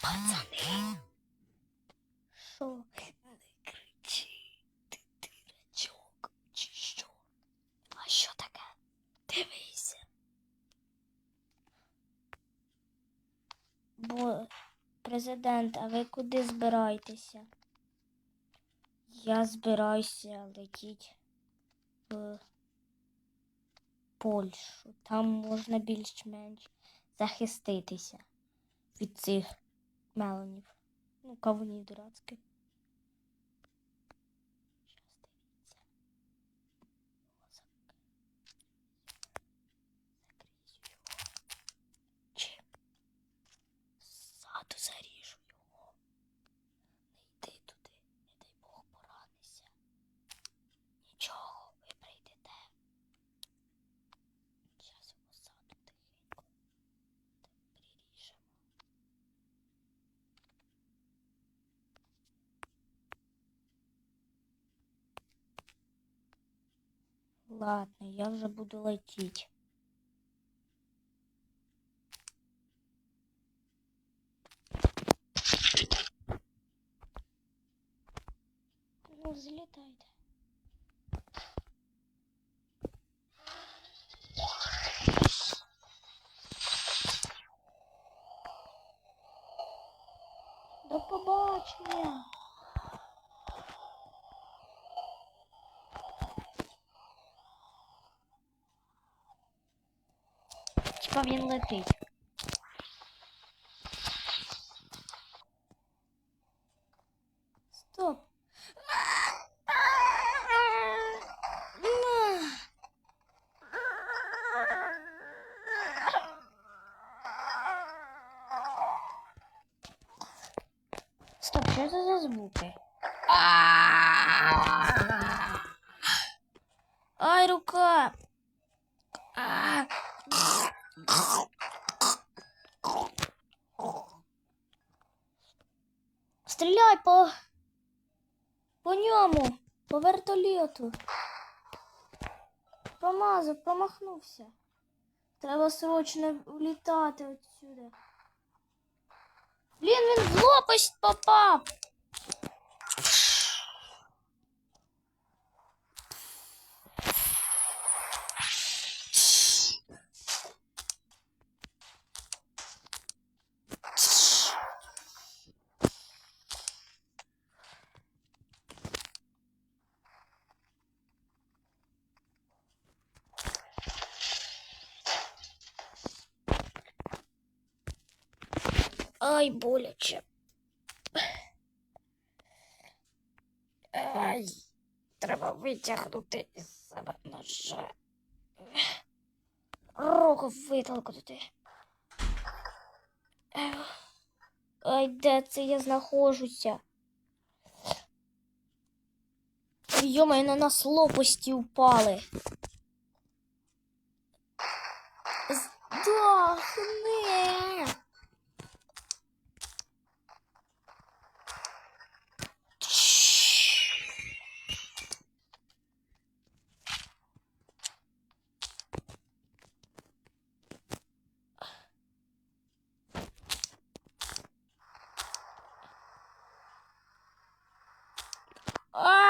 Пацани. Що? Не кричи, ти дурачок, чи що? А що таке? Дивися. Бо президент, а ви куди збираєтеся? Я збираюся летіти в Польщу. Там можна більш-менш захиститися від цих мелонів. Ну, кавунів дурацьких. Ладно, я вже буду летіти. Ну, залітайте. До побачення. Типа він летить. Стоп. Стоп, що це за звуки? Ай, рука! А. Стріляй по по ньому, по вертольоту. Помазав, помахнувся. Треба срочно влітати отсюди. Блін, він в лопасть попав. Ай, боляче. Ай, треба витягнути із себе ножа. Руку витолкнути. Ай, де це я знаходжуся? Йомай, на нас лопасті упали. Здохни! А!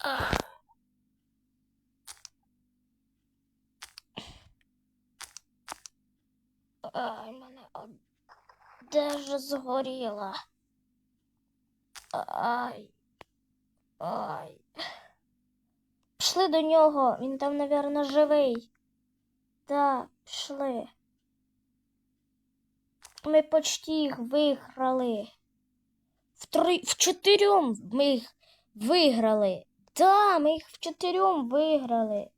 А. Ай, мене одежа згоріла. Ай. Ай. Пішли до нього. Він там, напевно, живий. Так, пішли. Ми почти їх виграли. В три, в чотирьом ми їх виграли. Да, ми їх в чотирьом виграли.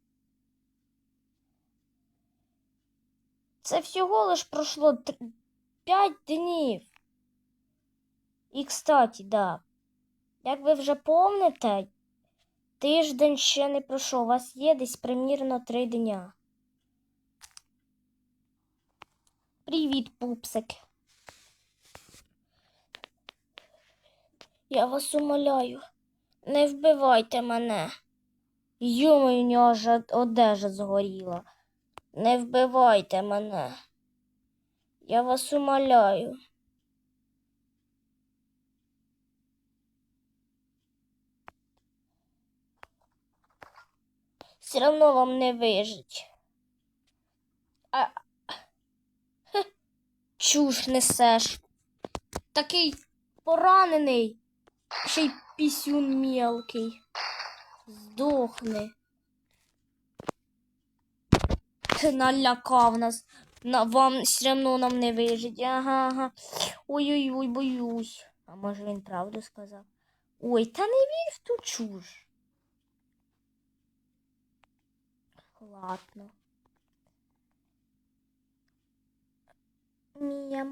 Це всього лиш пройшло тр- п'ять днів. І, кстати, да. Як ви вже помните, тиждень ще не пройшов. У вас є десь примірно три дня. Привіт, пупсик. Я вас умоляю, не вбивайте мене. Йому, у нього ж одежа згоріла. Не вбивайте мене. Я вас умоляю. Все равно вам не вижить. А... Хе, Чуш несеш. Такий поранений, ще й пісюн мелкий. Здохни. Налякав нас. На, вам одно нам не вижить. Ага, ага. Ой-ой-ой, боюсь. А може він правду сказав? Ой, та не вір в ту чуж. Ладно. Мія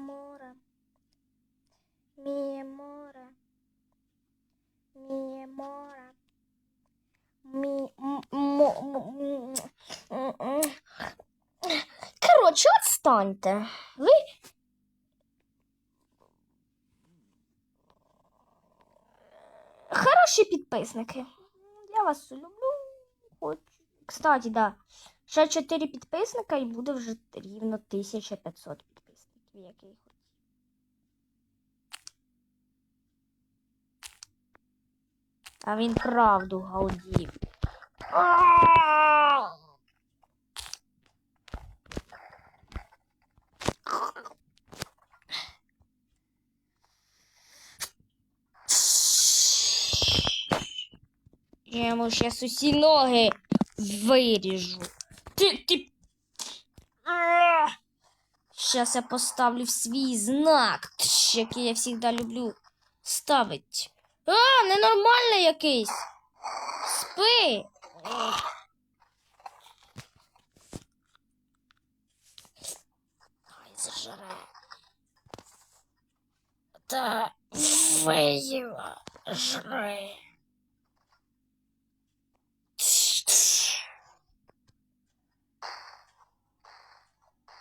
Коротше. Ви. Хороші підписники. Я вас люблю. Хочу. Кстати, да. Ще 4 підписника і буде вже рівно 1500 підписників, як я хотів. А він правду галдів. Я йому щас усі ноги виріжу. Ти, ти... Щас я поставлю свій знак, який я завжди люблю ставить. А, ненормальний якийсь. Спи. Ай, зажре. Та виїла жре.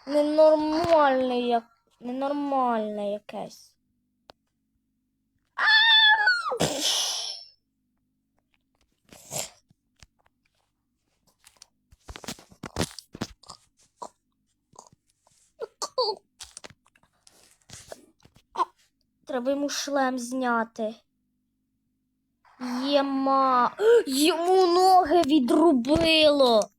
Ненормальне як. Ненормальне якесь. Треба йому шлем зняти. Єма. Йому ноги відрубило.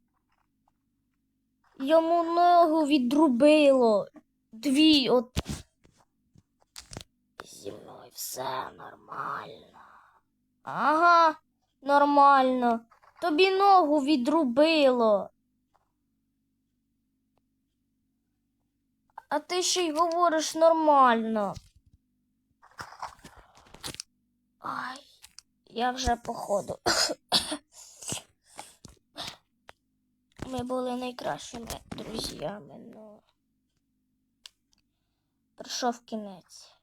Йому ногу відрубило. Дві от. Зі мною все нормально. Ага, нормально. Тобі ногу відрубило. А ти ще й говориш нормально. Ай, я вже походу. Ми були найкращими друзями, но прийшов кінець.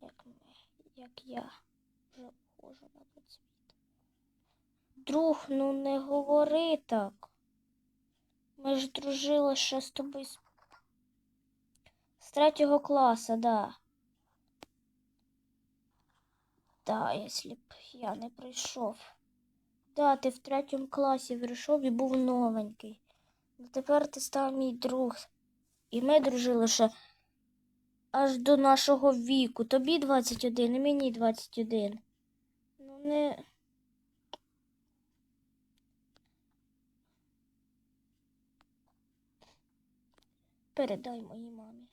Як ми, як я вже вхожу на світ. Друг, ну не говори так. Ми ж дружили ще з тобою з, з третього класу, да. Да, якщо б я не прийшов. Да, ти в третьому класі прийшов і був новенький. Тепер ти став мій друг. І ми дружили ще аж до нашого віку. Тобі 21, і мені 21. Ну не. Передай моїй мамі.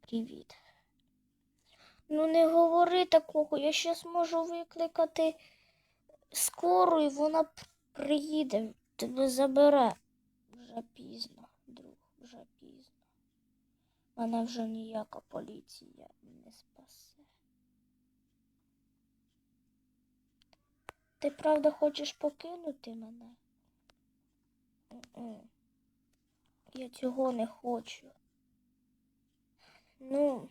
Привіт. Ну не говори такого, я щас можу викликати скору, і вона приїде, тебе забере. Вже пізно, друг, вже пізно. Мене вже ніяка поліція не спасе. Ти правда хочеш покинути мене? Я цього не хочу. Ну,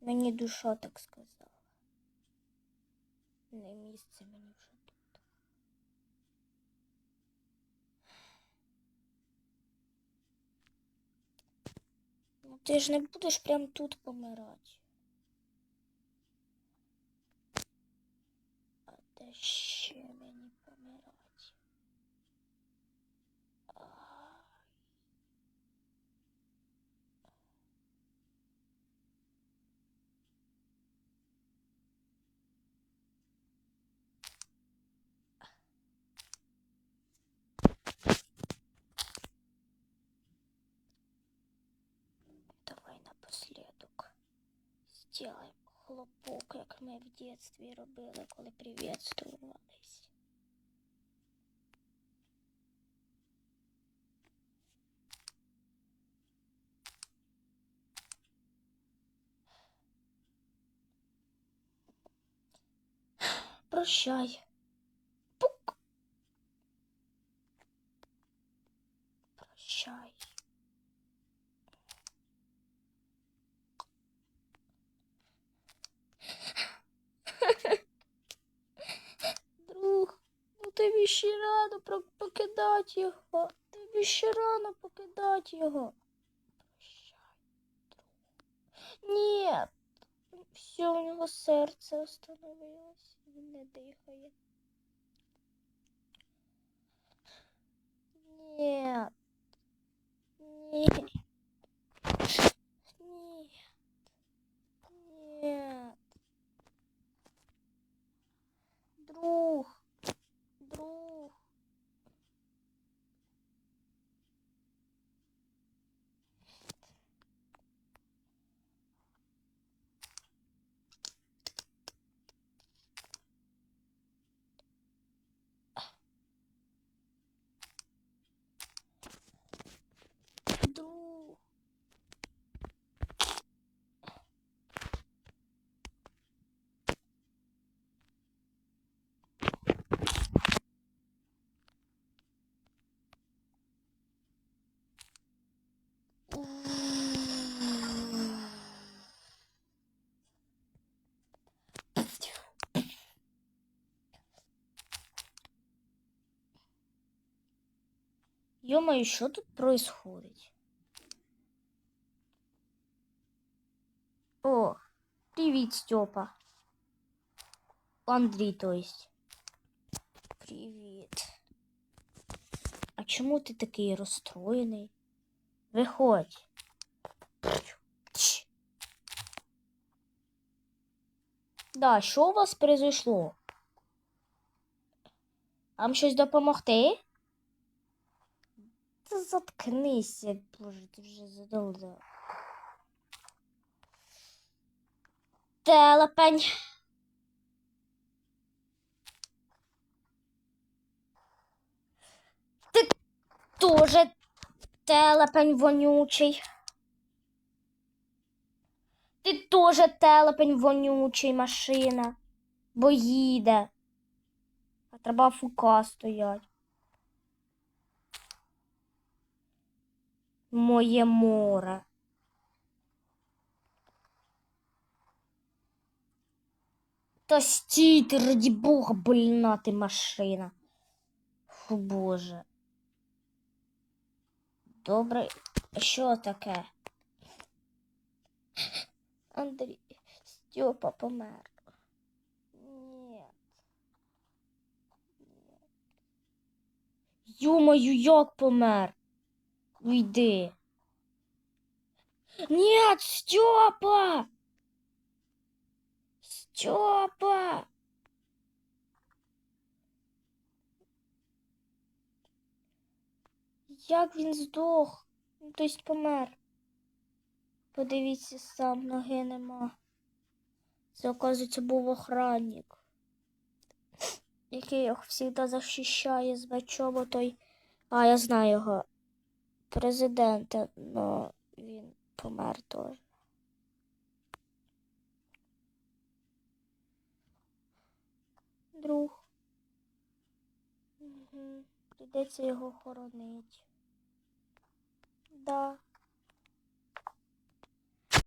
мені душа так сказала. Не місце мені вже тут. Ну ти ж не будеш прям тут помирати. А де ще? Сделаем хлопок, як ми в дитинстві робили, коли приветствувались. Прощай. Пук. Прощай. Друг, ну тобі ще рано покидати його. Тобі ще рано покидати його. Ні. Все, у нього серце остановилось. Він не дихає. Ні. Ні. Ні. Друг. Друг. Друг. Ё-моё, что тут происходит? О, привет, Степа. Андрей, то есть. Привет. А чому ти такий розстроєний? Виходь. Да, що у вас произошло? Вам щось допомогти? Та заткнися, боже, ти вже задовго. Телепень. Ти тоже телепень вонючий. Ти тоже телепень вонючий машина. Бо їде. А треба фука стоять. Моє море. Та стій ти, раді Бога, больна ти машина. Фу, Боже. Добре, що таке? Андрій, Степа помер. Ні. Ю-мою, як помер? Уйди. Нет, Степа! Степа! Як він здох? Ну, тобто помер. Подивіться сам, ноги нема. Це, оказується, був охранник, який його завжди захищає з мечом, той. А, я знаю його. Президента, но він помер теж. Друг. Угу. Прийдеться його хоронити. Да.